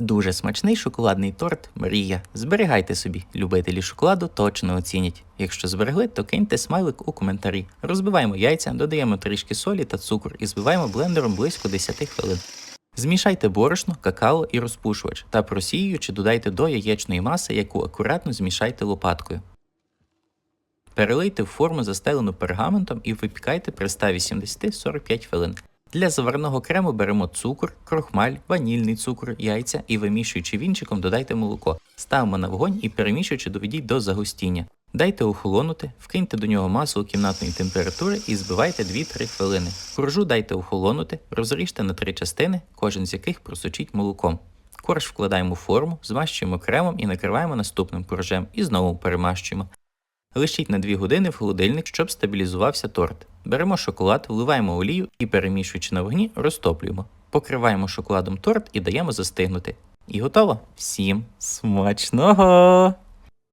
Дуже смачний шоколадний торт Мрія. Зберігайте собі. Любителі шоколаду точно оцінять. Якщо зберегли, то киньте смайлик у коментарі. Розбиваємо яйця, додаємо трішки солі та цукор і збиваємо блендером близько 10 хвилин. Змішайте борошно, какао і розпушувач та просіюючи додайте до яєчної маси, яку акуратно змішайте лопаткою. Перелийте в форму застелену пергаментом і випікайте при 180-45 хвилин. Для заварного крему беремо цукор, крохмаль, ванільний цукор, яйця і вимішуючи вінчиком додайте молоко. Ставимо на вогонь і перемішуючи доведіть до загустіння. Дайте охолонути, вкиньте до нього масло кімнатної температури і збивайте 2-3 хвилини. Коржу дайте охолонути, розріжте на три частини, кожен з яких просочіть молоком. Корж вкладаємо в форму, змащуємо кремом і накриваємо наступним коржем і знову перемащуємо. Лишіть на 2 години в холодильник, щоб стабілізувався торт. Беремо шоколад, вливаємо олію і, перемішуючи на вогні, розтоплюємо. Покриваємо шоколадом торт і даємо застигнути. І готово. Всім смачного!